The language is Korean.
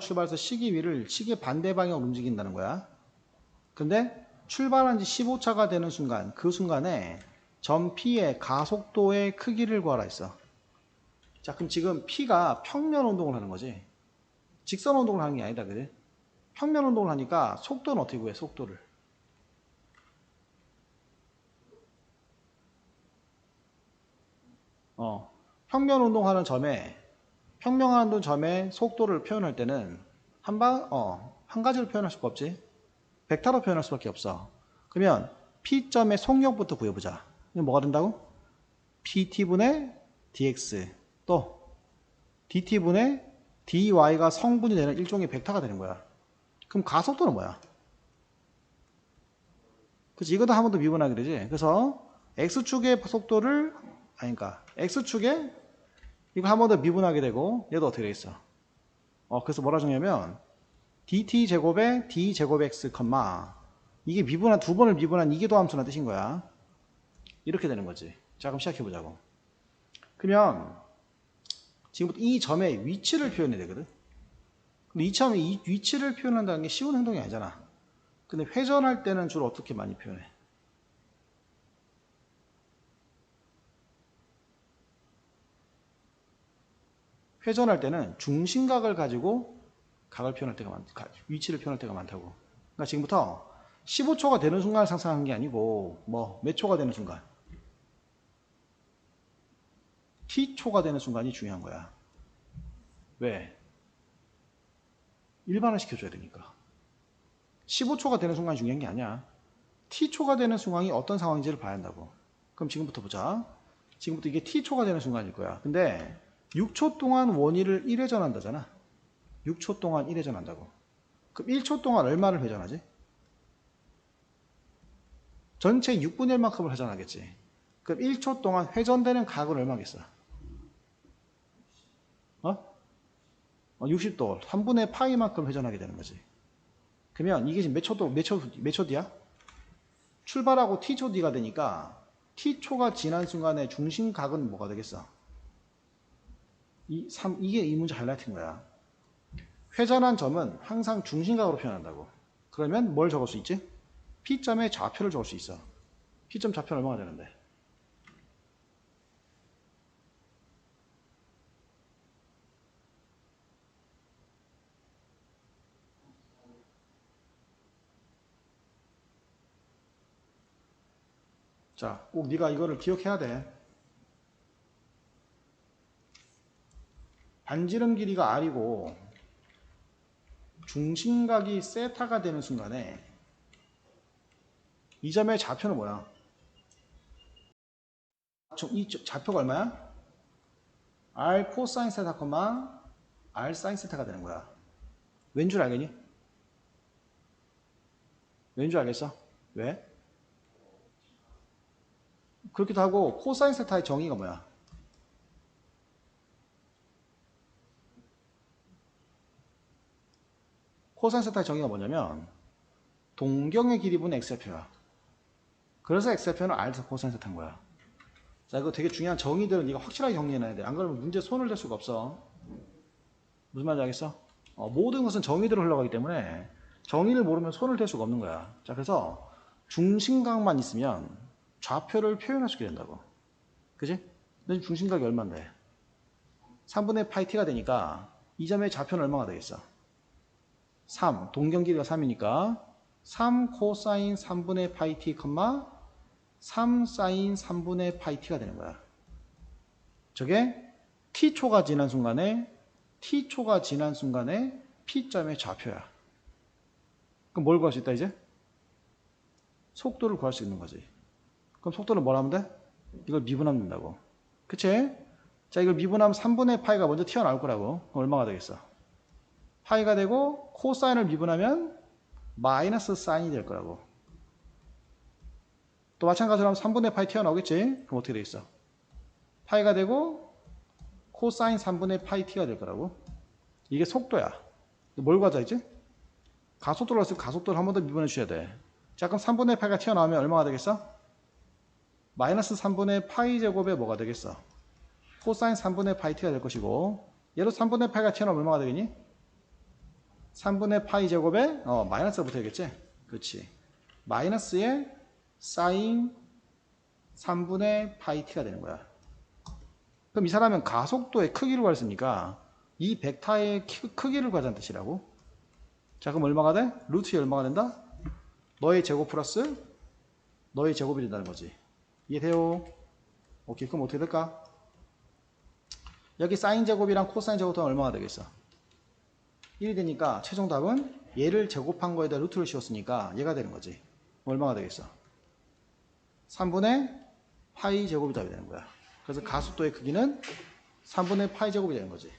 출발해서 시계 위를 시계 반대 방향으로 움직인다는 거야. 근데 출발한 지 15차가 되는 순간, 그 순간에 점 P의 가속도의 크기를 구하라 했어. 자, 그럼 지금 P가 평면 운동을 하는 거지. 직선 운동을 하는 게 아니다, 그래? 평면 운동을 하니까 속도는 어떻게 구해, 속도를? 어, 평면 운동하는 점에 평면하는 점의 속도를 표현할 때는 한 방, 어, 한 가지로 표현할 수가 없지. 벡터로 표현할 수밖에 없어. 그러면 P점의 속력부터 구해보자. 이거 뭐가 된다고? PT분의 DX 또 DT분의 DY가 성분이 되는 일종의 벡터가 되는 거야. 그럼 가속도는 뭐야? 그치 이것도 한 번 더 미분하게 되지. 그래서 X축의 속도를 아니 그러니까 X축에 이거 한 번 더 미분하게 되고 얘도 어떻게 돼 있어? 어 그래서 뭐라 정냐면 dt 제곱에 d 제곱 x 컴마 이게 미분한 두 번을 미분한 이게 도함수란 뜻인 거야. 이렇게 되는 거지. 자 그럼 시작해 보자고. 그러면 지금부터 이 점의 위치를 표현해야 되거든. 근데 이 점의 이 위치를 표현한다는 게 쉬운 행동이 아니잖아. 근데 회전할 때는 주로 어떻게 많이 표현해? 회전할 때는 중심각을 가지고 각을 표현할 때가 많, 가- 위치를 표현할 때가 많다고. 그러니까 지금부터 15초가 되는 순간을 상상하는 게 아니고 뭐 몇 초가 되는 순간, t초가 되는 순간이 중요한 거야. 왜? 일반화 시켜줘야 되니까. 15초가 되는 순간이 중요한 게 아니야. t초가 되는 순간이 어떤 상황인지를 봐야 한다고. 그럼 지금부터 보자. 지금부터 이게 t초가 되는 순간일 거야. 근데 6초 동안 원위를 1회 전 한다잖아. 6초 동안 1회 전 한다고. 그럼 1초 동안 얼마를 회전하지? 전체 6분의 1만큼을 회전하겠지. 그럼 1초 동안 회전되는 각은 얼마겠어? 어? 어 60도. 3분의 파이만큼 회전하게 되는 거지. 그러면 이게 지금 몇 초, 동- 몇 초, 몇초 뒤야? 출발하고 t초 뒤가 되니까 t초가 지난 순간에 중심각은 뭐가 되겠어? 이, 3, 이게 이 문제 하이라이트인 거야. 회전한 점은 항상 중심각으로 표현한다고. 그러면 뭘 적을 수 있지? P점의 좌표를 적을 수 있어. P점 좌표는 얼마가 되는데? 자, 꼭 네가 이거를 기억해야 돼. 반지름 길이가 R이고 중심각이 세타가 되는 순간에 이 점의 좌표는 뭐야? 저- 이 저- 좌표가 얼마야? R 코사인 세타, R 사인 세타가 되는 거야. 왠 줄 알겠니? 왠 줄 알겠어? 왜? 그렇기도 하고 코사인 세타의 정의가 뭐야? 코사인 세타의 정의가 뭐냐면 동경의 길이 분의 x좌표야. 그래서 x좌표는 r에서 코사인 세타인 거야. 자, 이거 되게 중요한 정의들은 네가 확실하게 정리해놔야 돼. 안 그러면 문제 손을 댈 수가 없어. 무슨 말인지 알겠어? 어, 모든 것은 정의대로 흘러가기 때문에 정의를 모르면 손을 댈 수가 없는 거야. 자, 그래서 중심각만 있으면 좌표를 표현할 수 있게 된다고. 그지? 근데 중심각이 얼마인데? 3분의 파이 t가 되니까 이 점의 좌표는 얼마가 되겠어? 3, 동경 길이가 3이니까 3 코사인 3분의 파이 t, 3 사인 3분의 파이 t가 되는 거야. 저게 t초가 지난 순간에 t초가 지난 순간에 p점의 좌표야. 그럼 뭘 구할 수 있다 이제? 속도를 구할 수 있는 거지. 그럼 속도는 뭘 하면 돼? 이걸 미분하면 된다고. 그치? 자 이걸 미분하면 3분의 파이가 먼저 튀어나올 거라고. 그럼 얼마가 되겠어? 파이가 되고 코사인을 미분하면 마이너스 사인이 될 거라고. 또 마찬가지로 하면 3분의 파이 튀어나오겠지? 그럼 어떻게 돼 있어? 파이가 되고 코사인 3분의 파이 t가 될 거라고. 이게 속도야. 뭘 있지? 가속도로 했을 가속도를 한 번 더 미분해 주셔야 돼. 자 그럼 3분의 파이가 튀어나오면 얼마가 되겠어? 마이너스 3분의 파이 제곱에 뭐가 되겠어? 코사인 3분의 파이 t가 될 것이고 얘도 3분의 파이가 튀어나오면 얼마가 되겠니? 3분의 파이 제곱에 어, 마이너스가 붙어야겠지? 그렇지. 마이너스에 사인 3분의 파이 t가 되는 거야. 그럼 이 사람은 가속도의 크기를 구했으니까 이 벡터의 키- 크기를 구하자는 뜻이라고. 자, 그럼 얼마가 돼? 루트이 얼마가 된다? 너의 제곱 플러스 너의 제곱이 된다는 거지. 이해돼요? 오케이, 그럼 어떻게 될까? 여기 사인 제곱이랑 코사인 제곱 더하면 얼마가 되겠어? 1이 되니까 최종 답은 얘를 제곱한 거에다 루트를 씌웠으니까 얘가 되는 거지. 얼마가 되겠어? 3분의 파이 제곱이 답이 되는 거야. 그래서 가속도의 크기는 3분의 파이 제곱이 되는 거지.